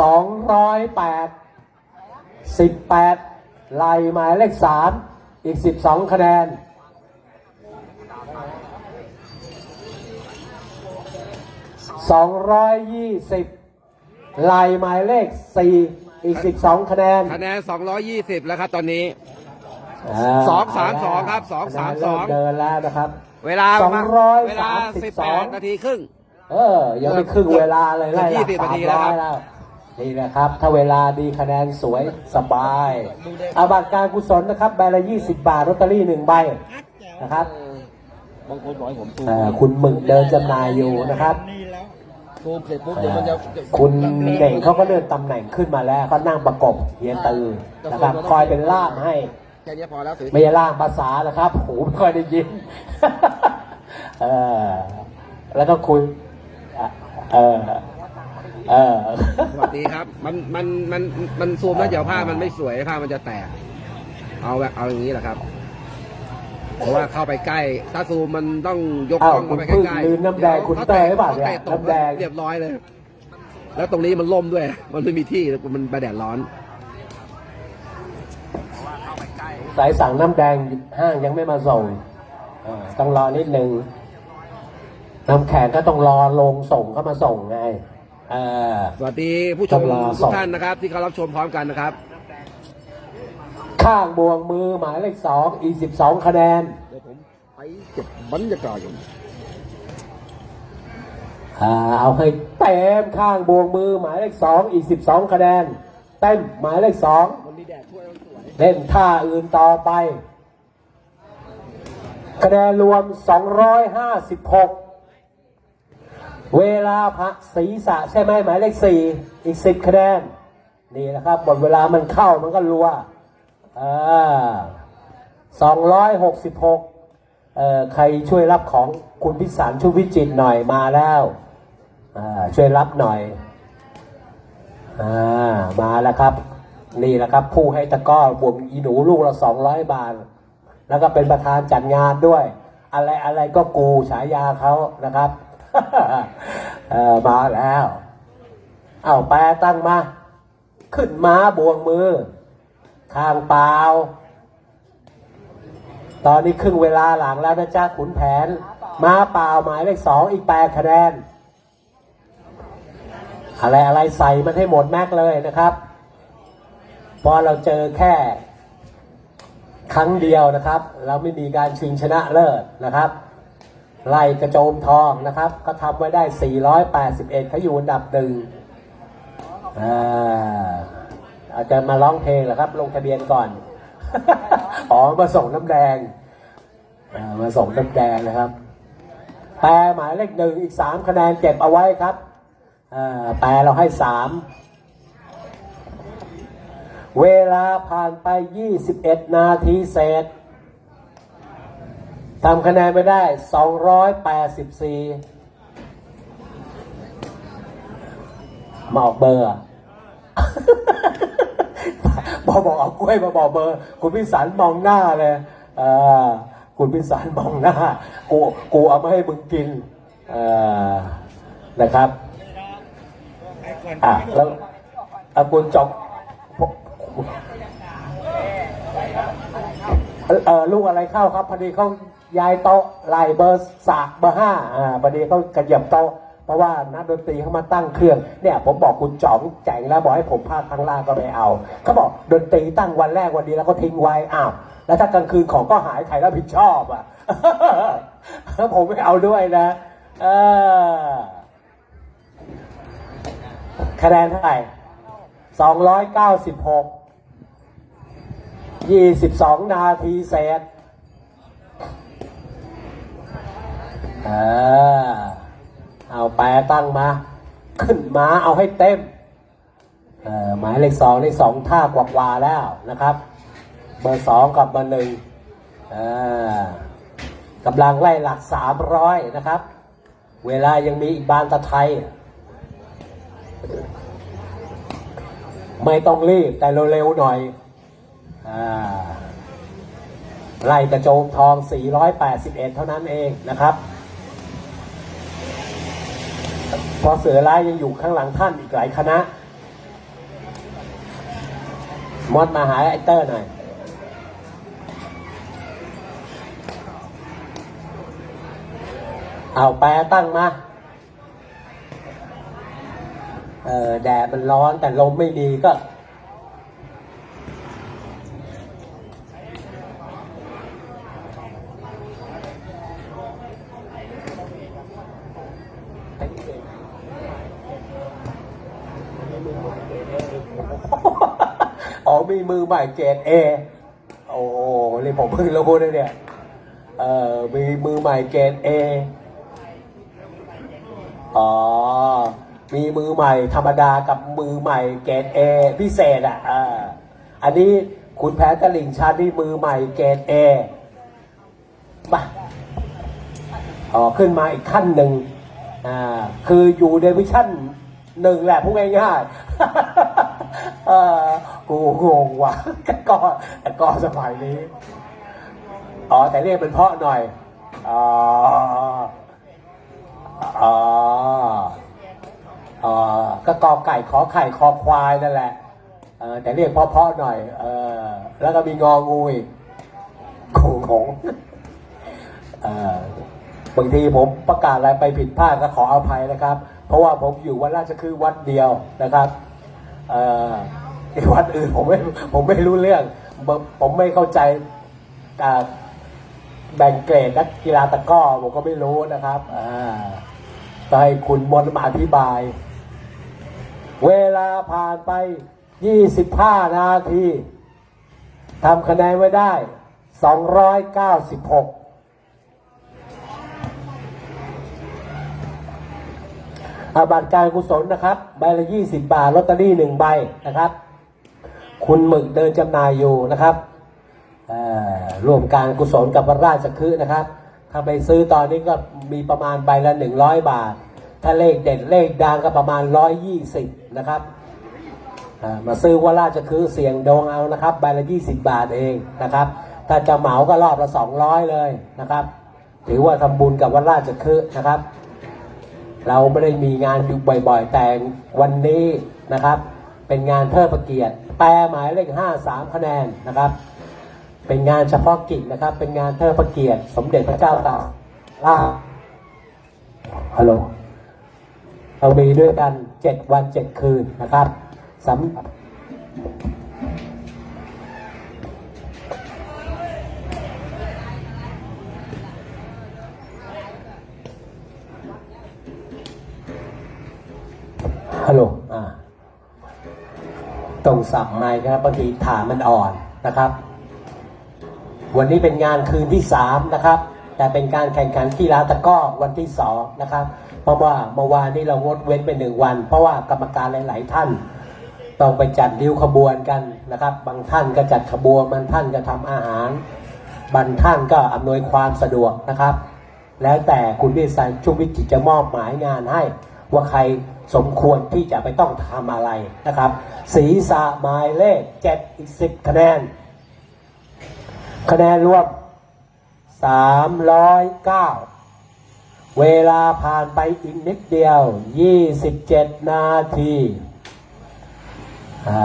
สองร้อยแปดสิบแปดไล่หมายเลขสามอีกสิบสองคะแนนสองร้อยยี่สิบไล่หมายเลขสี่อีกสิบสองคะแนนคะแนน220แล้วครับตอนนี้าสองสามสองครับสองสามสองเดินแล้วนะครับ เวลาสองร้อยเวลาสามสิบสอง18นาทีครึ่ง เออ ยังไม่ครึ่งเวลาเลยไล่หลักยี่สิบสานาทีมแล้วร้คอรับยแล้ว นี่นะครับ ถ้าเวลาดีคะแนนสวยสบายอาบัตรการกุศลนะครับใบละยี่สิบบาทลอตเตอรี่หนึ่งใบนะครับบางคนบอกให้ผมซูมเอ่อคุณหมึกเดินจำหน่ายอยู่นะครับซูมเสร็จปุ๊บเดี๋ยวมันจะจะคุณเด่งเขาก็เลื่อนตำแหน่งขึ้นมาแล้วเขานั่งประกบเฮียตือนะครับคอยเป็นล่ามให้แค่นี้พอแล้วถือไม่ใช่ล่ามภาษานะครับหูไม่ค่อยได้ยินเออแล้วก็คุยเออ เออ สวัสดีครับ มันมันมันมันซูมแล้วเดี๋ยวผ้ามันไม่สวยผ้ามันจะแตก เอาแบบเอาอย่างนี้แหละครับ เพราะว่าเข้าไปใกล้ ถ้าซูมมันต้องยกกอ้าวล้องเข้าไปคุณใกล้ลืมน้ำแดงคุณเต้ยหรือเปล่าเนี่ยขตะตกน้ำแดงเรียบร้อยเลย แล้วตรงนี้มันล่มด้วย มันไม่มีที่มันไปแดดร้อน สายสั่งน้ำแดงห้างยังไม่มาส่งเออต้องรอนิดนึงน้ำแข็งก็ต้องรอลงส่งเข้ามาส่งไง เออ สวัสดีผู้ชมต้องรอทุส่กงท่านนะครับ ที่เขารับชมพร้อมกันนะครับข้างบวงมือหมายเลขสองอีกสิบสองคะแนน เดี๋ยวผมไปเก็บบรรยากาศอยู่อ่าเอาให้เต็มข้างบวงมือหมายเลขสองอีกสิบสองคะแนนเต็มหมายเลขสองมันมีแดดช่วยมันสวยเล่นท่าอื่นต่อไป คะแนนรวม 256 เวลาพักศีรษะใช่ไหมหมายเลขสี่อีก10คะแนนนี่นะครับหมดเวลามันเข้ามันก็รัวอ่า266เอ่อใครช่วยรับของคุณพิสารชุวิจิตรหน่อยมาแล้วอ่าช่วยรับหน่อยอ่ามาแล้วครับ นี่แหละครับผู้ให้ตะก้อบวกอีหนูลูกละสองร้อยบาท แล้วก็เป็นประธานจัดงานด้วย อะไรอะไรก็กูฉายาเขานะครับ เออมาแล้ว เอาแปรตั้งมา ขึ้นม้าบวงมือ ข้างเปล่า ตอนนี้ครึ่งเวลาหลังแล้วนะจ๊ะขุนแผน ม้าเปล่าหมายเลขสองอีกแปดคะแนน อะไรอะไรใส่มันให้หมดแม็กเลยนะครับเพราะเราเจอแค่ครั้งเดียวนะครับ เราไม่มีการชิงชนะเลิศนะครับ ไล่กระโจมทองนะครับ ก็ทำไว้ได้ 481เขาอยู่อันดับหนึ่งอ่าจจะมาร้องเพลงเหรอครับ ลงทะเบียนก่อน อ๋อ มาส่งน้ำแดง มาส่งน้ำแดงนะครับ แปรหมายเลขหนึ่งอีกสามคะแนนเก็บเอาไว้ครับอ่าแปรเราให้สามเวลาผ่านไป 21 นาทีเศษ ทำคะแนนไปได้ 284 มาออกเบอร์อะบอกบอกเอากล้วยมาบอกเบอร์ คุณพิสารมองหน้าเลยเออคุณพิสารมองหน้า กู กูเอามาให้มึงกินเออนะครับอะแล้วอาคุณจบเอ่อเออลูกอะไรเข้าครับ พอดีเขา ย้ายโต๊ะไล่เบอร์สามเบอร์ห้าอ่าพอดีเขากระเยียบโต๊ะเพราะว่านักดนตรีเขามาตั้งเครื่องเนี่ยผมบอกคุณจ๋องแจ๋งแล้วบอกให้ผมพาคข้างล่างก็ไม่เอาเขาบอกดนตรีตั้งวันแรกวันนี้แล้วก็ทิ้งไว้อ้าวแล้วถ้ากลางคืนของก็หายใครรับผิดชอบอะผมไม่เอาด้วยนะเออคะแนนเท่าไหร่สองร้อยเก้าสิบหกยี่สิบสองนาทีเศษ เออเอาแปรตั้งมา ขึ้นมาเอาให้เต็มเออหมายเลขสองเลขสองท่ากว่าๆแล้วนะครับ เบอร์สองกับเบอร์หนึ่งเออกำลังไล่หลักสามร้อยนะครับ เวลายังมีอีกบานตะไทย ไม่ต้องรีบแต่เร็วๆหน่อยอาไล่กระโจมทอง 481 เท่านั้นเองนะครับ พราะเสือร้ายยังอยู่ข้างหลังท่านอีกหลายคณะ มอดมาหาไอเตอร์หน่อยเอาแปรตั้งมา เออแดดมันร้อนแต่ลมไม่ดีก็ อ๋อมีมือใหม่เกรดเอโอ้โหนี่ผมเพิ่งรู้นะเนี่ยเออมีมือใหม่เกรดเออ๋อมีมือใหม่ธรรมดากับมือใหม่เกรดเอพิเศษอะอ่าอันนี้คุณแพ้ตะลิ่งชันนี่มือใหม่เกรดเอมาอ๋อขึ้นมาอีกขั้นหนึ่งอ่าคืออยู่ในวิชั่นหนึ่งแหละพูดง่ายๆ เออกูงงว่ะแต่ก็แต่ก็สมัยนี้ อ๋อ แต่เรียกเป็นเพาะหน่อย อ๋อ อ๋อ อ๋อ ก็กอไก่ขอไข่คอควายนั่นแหละ เออ แต่เรียกเพาะๆหน่อย เออ แล้วก็มีงองูอีกงงงงเออบางทีผมประกาศอะไรไปผิดพลาดก็ขออภัยนะครับ เพราะว่าผมอยู่วัดราชคือวัดเดียวนะครับ วัดอื่นผมไม่ผมไม่รู้เรื่อง ผมไม่เข้าใจแบ่งเกรดนักกีฬาตะก้อผมก็ไม่รู้นะครับอ่ให้คุณมนมาอธิบาย เวลาผ่านไป 25 นาทีทำคะแนนไว้ได้ 296 อาบัตรการกุศลนะครับ ใบละ20บาทลอตเตอรี่หนึ่งใบนะครับ คุณหมึกเดินจำหน่ายอยู่นะครับร่วมการกุศลกับพระราชคือนะครับ ถ้าไปซื้อตอนนี้ก็มีประมาณใบละหนึ่งร้อยบาท ถ้าเลขเด็ดเลขดังก็ประมาณร้อยยี่สิบนะครับมาซื้อว่าราชคือเสียงดวงเอานะครับ ใบละยี่สิบบาทเองนะครับ ถ้าจะเหมาก็รอบละสองร้อยเลยนะครับ ถือว่าทำบุญกับวัดราชคือนะครับ เราไม่ได้มีงานอยู่บ่อยๆ แต่วันนี้นะครับ เป็นงานเทิดพระเกียรติแปลหมายเลขห้าสามคะแนนนะครับ เป็นงานเฉพาะกิจนะครับ เป็นงานเทิดพระเกียรติสมเด็จพระเจ้าตากล่าฮัลโหลเรามีด้วยกันเจ็ดวันเจ็ดคืนนะครับสำ ตรงสับไมค์ครับบางทีฐานมันอ่อนนะครับ วันนี้เป็นงานคืนที่สามนะครับ แต่เป็นการแข่งขันกีฬาตะก้อวันที่สองนะครับ เพราะว่าเมื่อวานนี้เรางดเว้นไปหนึ่งวัน เพราะว่ากรรมการหลาย ๆ ท่านต้องไปจัดริ้วขบวนกันนะครับ บางท่านก็จัดขบวนบางท่านก็ทำอาหารบางท่านก็อำนวยความสะดวกนะครับ แล้วแต่คุณวิสัยชุวิจิตจะมอบหมายงานให้ว่าใคร สมควรที่จะไปต้องทำอะไรนะครับ ศีรษะหมายเลขเจ็ดอีกสิบคะแนน คะแนนรวม309เก้าเวลาผ่านไปอีกนิดเดียว27นาทีอ่า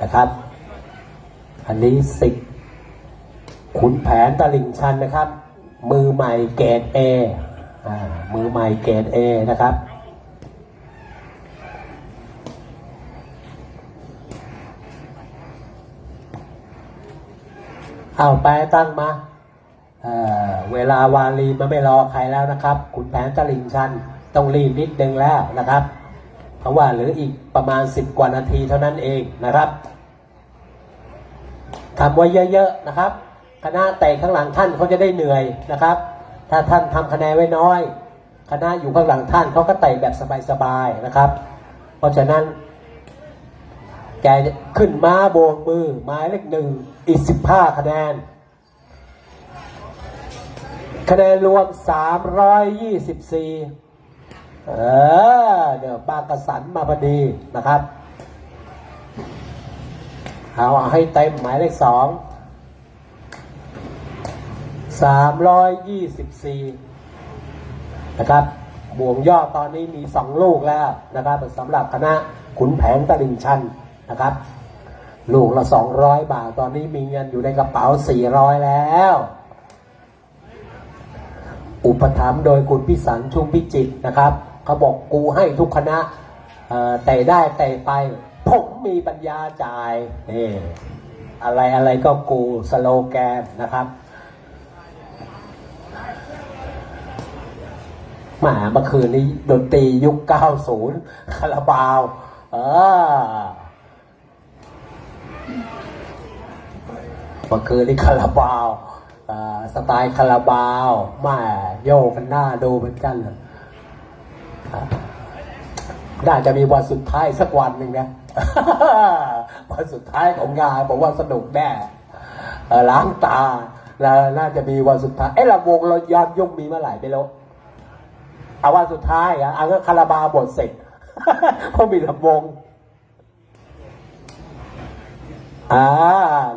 นะครับ อันนี้สิบขุนแผนตลิ่งชันนะครับ มือใหม่เกรดเอมือใหม่เกรดเอนะครับ เอาแปตั้งมาเเวลาวาลีมันไม่รอใครแล้วนะครับ คุณแผนตลิงชันต้องรีบนิดนึงแล้วนะครับ เพราะว่าเหลืออีกประมาณสิบกว่านาทีเท่านั้นเองนะครับทำไว้เยอะๆนะครับ คณะเตะข้างหลังท่านเขาจะได้เหนื่อยนะครับ ถ้าท่านทำคะแนนไว้น้อย คณะอยู่ข้างหลังท่านเขาก็เตะแบบสบายๆนะครับ เพราะฉะนั้น แกขึ้นมาโบกมือหมายเลขหนึ่งอีกสิบห้าคะแนน คะแนนรวมสามร้อยยี่สิบสี่เออเดี๋ยวบางกระสันมาพอดีนะครับ เอาให้เต็มหมายเลขสองสามร้อยยี่สิบสี่นะครับบ่วงย่อตอนนี้มีสองลูกแล้วนะครับสำหรับคณะขุนแผนตลิ่งชัน นะครับ ลูกละสองร้อยบาท ตอนนี้มีเงินอยู่ในกระเป๋าสี่ร้อยแล้ว อุปถัมภ์โดยคุณพิสันชุมพิจิตรนะครับเขาบอกกูให้ทุกคณะแต่ได้แต่ไป ผมมีปัญญาจ่ายนี่อะไรอะไรก็กูสโลแกนนะครับหมาเมื่อคืนนี้ดนตรียุค 90 คาราบาว เออ เมื่อคืนนี้คาราบาวสไตล์คาราบาวแม่โยกกันหน้าดูเหมือนกันเลยน่าจะมีวันสุดท้ายสักวันหนึ่งนะวันสุดท้ายของงานผมว่าสนุกแน่ล้างตาแล้วน่าจะมีวันสุดท้าย เอ้ลำวงเรายอดยุ่งมีเมื่อไหร่ไม่รู้เอาวันสุดท้ายอะเอาก็คาราบาวบทเสร็จเพราะมีลำวง อ่า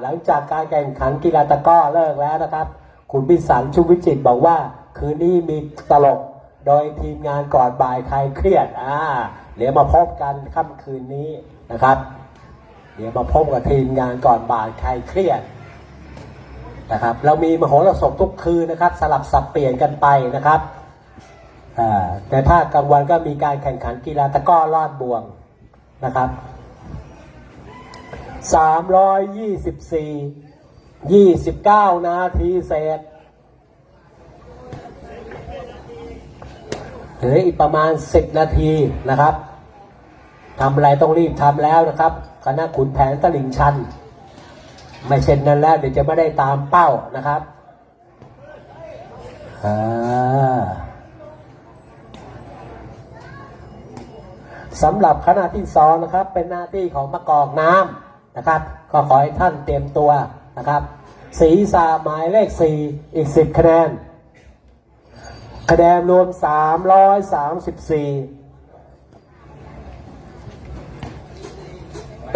หลังจากการแข่งขันกีฬาตะกร้อเลิกแล้วนะครับ คุณพิสันชุมวิจิตบอกว่า คืนนี้มีตลกโดยทีมงานก่อนบ่ายใครเครียดอ่าเดี๋ยวมาพบกันค่ำคืนนี้นะครับ เดี๋ยวมาพบกับทีมงานก่อนบ่ายใครเครียดนะครับ เรามีมโหรสพทุกคืนนะครับ สลับสับเปลี่ยนกันไปนะครับอ่าในภาคกลางวันก็มีการแข่งขันกีฬาตะก้อลอดบ่วงนะครับ สามร้อยยี่สิบสี่ยี่สิบเก้านาทีเศษเหลืออีกประมาณสิบนาทีนะครับทำอะไรต้องรีบทำแล้วนะครับ คณะขุนแผนตลิ่งชัน ไม่เช่นนั้นแล้วเดี๋ยวจะไม่ได้ตามเป้านะครับสำหรับคณะที่สองนะครับ เป็นหน้าที่ของมะกอกน้ำ นะครับ ก็ขอให้ท่านเตรียมตัวนะครับสีสาหมายเลขสี่อีกสิบคะแนน คะแนนรวมสามร้อยสามสิบสี่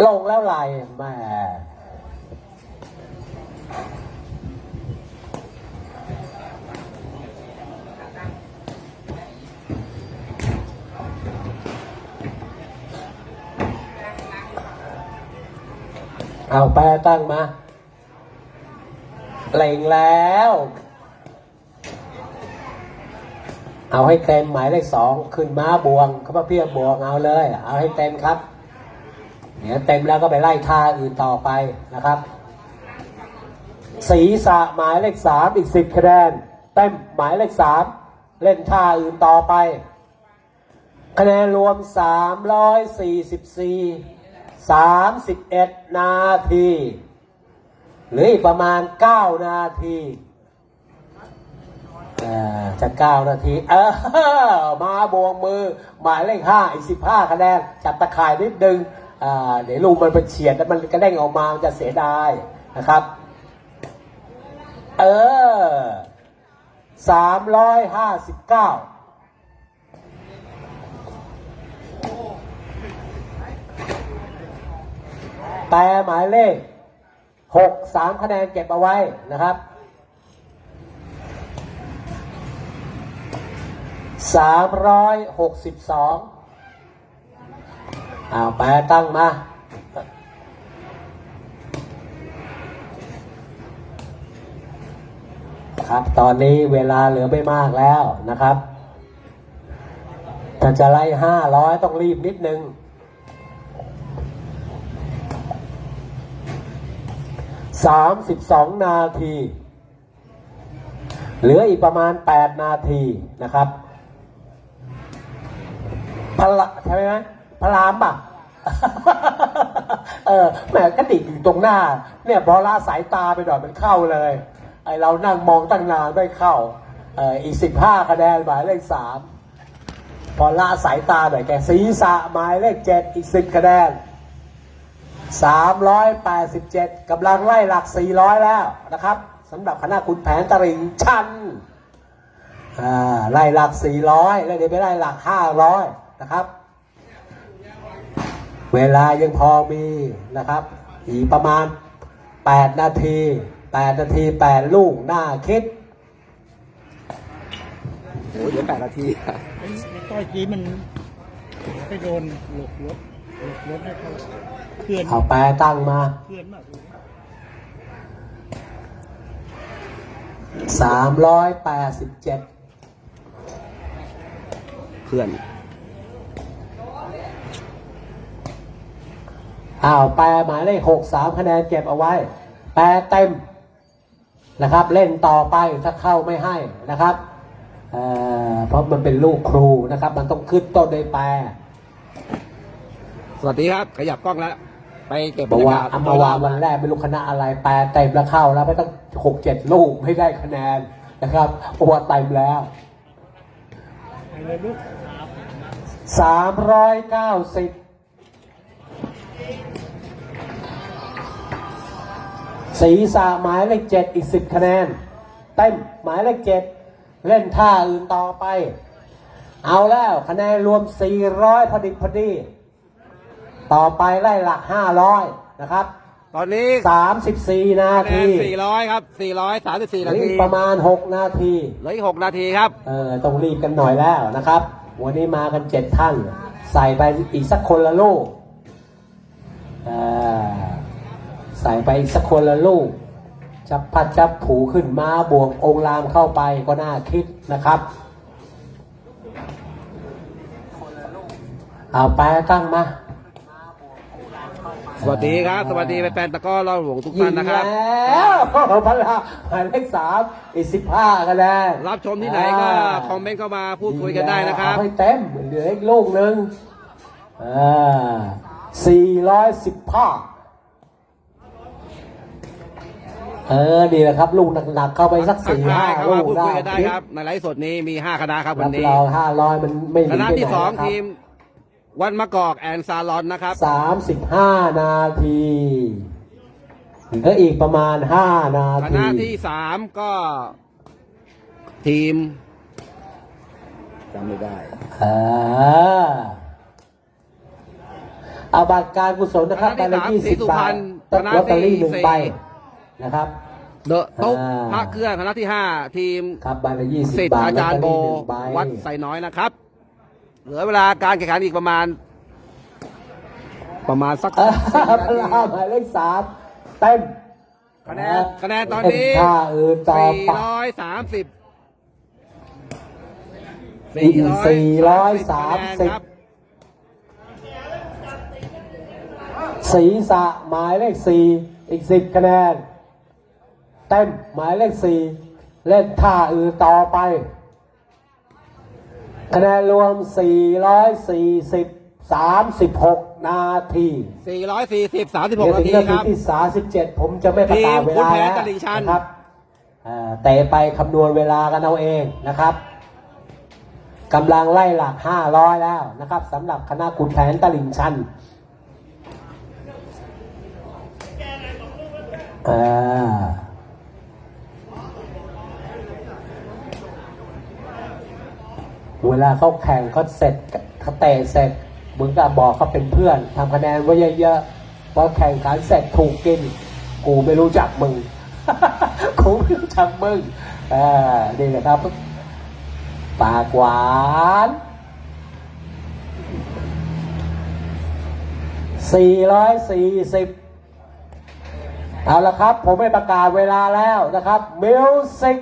ลงแล้วไหลแม่ เอาแปรตั้งมาเล็งแล้ว เอาให้เต็มหมายเลขสองขึ้นม้าบวงเขามาเพียบบวงเอาเลย เอาให้เต็มครับเดี๋ยวเต็มแล้วก็ไปไล่ท่าอื่นต่อไปนะครับศีระหมายเลขสามอีกสิบคะแนนเต็มหมายเลขสามเล่นท่าอื่นต่อไป คะแนนรวมสามร้อยสี่สิบสี่ สามสิบเอ็ดนาทีหลืออีกประมาณเก้านาทีอ่าจะเก้านาทีเออมาบวงมือ หมายเลขห้าอีกสิบห้าคะแนนจับตะข่ายนิดนึงอ่าเดี๋ยวลูกมันไปเฉียดแล้วมันกระเด้งออกมามันจะเสียดายนะครับ เออสามร้อยห้าสิบเก้า แต่หมายเลขหกสามคะแนนเก็บเอาไว้นะครับสามร้อยหกสิบสองเอาแปลตั้งมาครับตอนนี้เวลาเหลือไม่มากแล้วนะครับ ถ้าจะไล่ห้าร้อยต้องรีบนิดนึง สามสิบสองนาที เหลืออีกประมาณแปดนาทีนะครับพละใช่ไหมพลามป่ะเออแหมกระดิกอยู่ตรงหน้า เนี่ยพอละสายตาไปหน่อยมันเข้าเลย ไอเรานั่งมองตั้งนานไม่เข้าเอออีกสิบห้าคะแนนหมายเลขสามพอละสายตาหน่อยแกศีรษะหมายเลขเจ็ดอีกสิบคะแนน สามร้อยแปดสิบเจ็ดกำลังไล่หลักสี่ร้อยแล้วนะครับสำหรับคณะคุณแผนตริงชันอ่าไล่หลัก 400 แล้วเดี๋ยวไปไล่หลัก 500 นะครับ เวลายังพอมีนะครับ อีกประมาณ 8 นาที 8 นาที 8 ลูกหน้าคิดโอ้ยเดี๋ยวแปดนาทีไอ้ต้อยกี้มันไปโดนหลบรถหลบรถให้เขา เพื่อนเอาแปรตั้งมาเพื่อนมากสามร้อยแปดสิบเจ็ดเพื่อนอ้าวแปรหมายเลขหกสามคะแนนเก็บเอาไว้ แปรเต็มนะครับ เล่นต่อไปถ้าเข้าไม่ให้นะครับเเพราะมันเป็นลูกครูนะครับ มันต้องขึ้นต้นด้วยแปร วัสดีครับ ขยับกล้องแล้ว ไปเก็บบอรกรยาว่ากาศอัมมาวาวันแรกไม่รู้คณะอะไรแปรเต็มแล้วเข้าแล้วไม่ต้องหกเจ็ดลูกไม่ได้คะแนนนะครับเพราะว่าเต็มแล้วไปเลยลูกสามร้อยเก้าสิบศีรษะหมายเลขเจ็ดอีกสิบคะแนน เต้นหมายเลขเจ็ดเล่นท่าอื่นต่อไป เอาแล้วคะแนนรวม 400 พอดีพอดี ต่อไปไล่หลัก500นะครับตอนนี้34นาคะแนทีน400ครับ434นาอีทีกประมาณ6นาทีเหลืออีก6นาทีครับเออต้องรีบกันหน่อยแล้วนะครับ วันนี้มากันเจ็ดท่าน ใส่ไปอีกสักคนละลูกเออใส่ไปอีกสักคนละลูกจับพัดจับผูขึ้นมาบวกองค์รามเข้าไปก็น่าคิดนะครับเอาแปรตั้งมา สวัสดีครับ สวัสดีแฟนๆตะกร้อเราหลวงทุกท่านนะครับยิงแล้วพละหมายเลขสามอีกสิบห้าคะแนนรับชมที่ไหนก็คอมเมนต์เข้ามาพูดคุยกันได้นะครับเอาให้เต็มเหลืออีกลูกหนึ่งอ่าสี่ร้อยสิบห้าเออดีแหละครับ ลูกหนักๆเข้าไปสักทักสี่ทาห้ายเข้าลูมากพูดได้คุยกันได้ครับในไลฟ์สดนี้มี5คณะครับวัรันบนี้เราห้าร้อยมันไม่หคนีณะไปที่ไหนสองนะครับทีม วันมะกอกแอนซาลอนนะครับสามสิบห้านาทีเหลืออีกประมาณห้านาคที ณะที่สามก็ ทีมจำไม่ได้เออเอาบัตรการกุศลนะครับคใบณะที่ละยี่สามสิบบาทศรีสุพรรณคณะลอตเตอรี่ที่หนึ่งสี่ ใบนะครับ เดอะตุ๊กอ่า พระเครื่องคณะที่ห้าทีมครับใบละยี่สิบสิทธิ์บาทอาจารย์โบ ลอตเตอรี่หนึ่งใบวัดไซน้อยนะครับ เหลือเวลาการแข่งขันอีกประมาณ ประมาณสักเออสี่พนาทีลาหมายเลขสามเต็มคะแนนคะแนนตอนนี้เป็ท่าอื่นต่อสี่ไปร้อยสามสิบอีกสี่ร้อยสามสิบครับศีรษะหมายเลขสี่อีกสิบคะแนน เต็มหมายเลขสี่เล่นท่าอื่นต่อไป คะแนนรวม 440 36 นาทีสี่ร้อยสี่สิบสามสิบหเดี๋ยกวนาถึงทีนาคทีรับที่ 37 ผมจะไม่ประกาศเวทีมคุณลาแผนแล้วตลิ่งชันนะครับเอ่อเตะไปคำนวณเวลากันเอาเองนะครับกำลังไล่หลัก 500 แล้วนะครับสำหรับคณะขุนแผนตลิ่งชันอ่า เวลาเขาแข่งเขาเสร็จเขาเตะเสร็จเหมึงก็บบอกเขาเป็นเพื่อนทำคะแนนไว้เยอะๆพอแข่งขันเสร็จถูกกิน กูไม่รู้จักมึงกูไม่รู้จักมึงอ่านี่นะครับปากหวาน440เอาละครับ ผมไม่ประกาศเวลาแล้วนะครับมิวสิก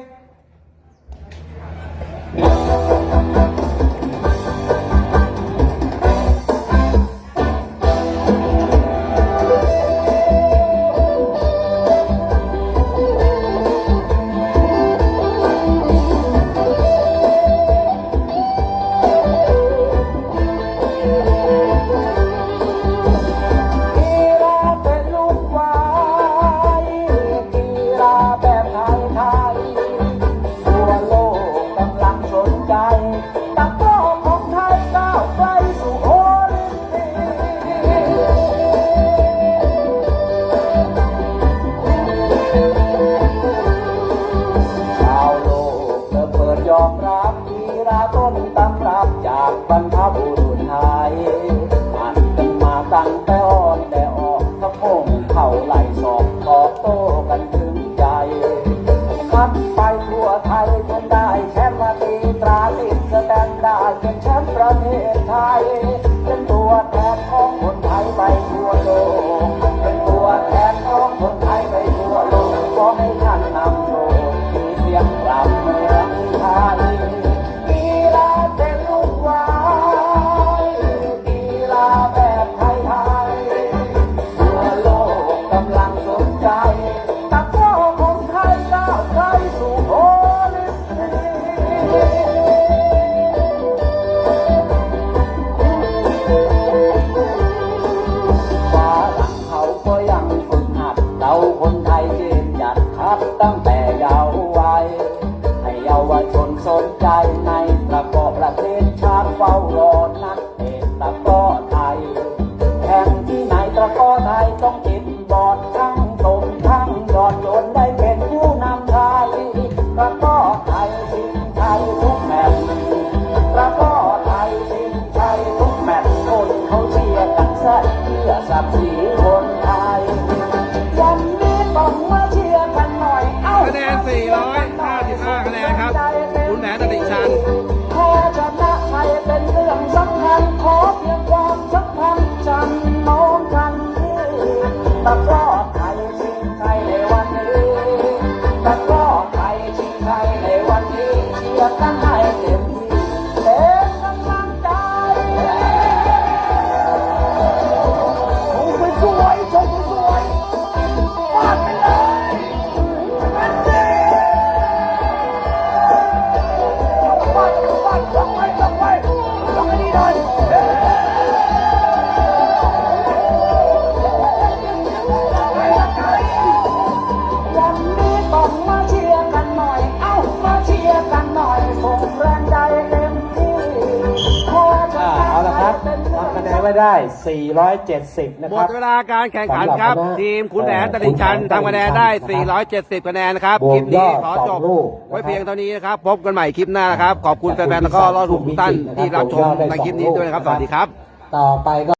470 นะหมครัดบ เวลาการแข่งขันครับ สำหรับคณะทีมคุณแผนตลิ่งชันเอ่อทำคะแนนได้คุณแผนตลิ่งชัน470 คะแนนนะครับ บวคกลิปนี้ยอดขอจบ สองลูกไว้เพียงเท่านี้นะครับ พบกันใหม่คลิปหน้านะครับ ขอบคุณแฟนๆแล้วก็รอดทุกท่านที่รับชมในคลิปนี้ด้วยนะครับ สวัสดีครับ ต่อไปก็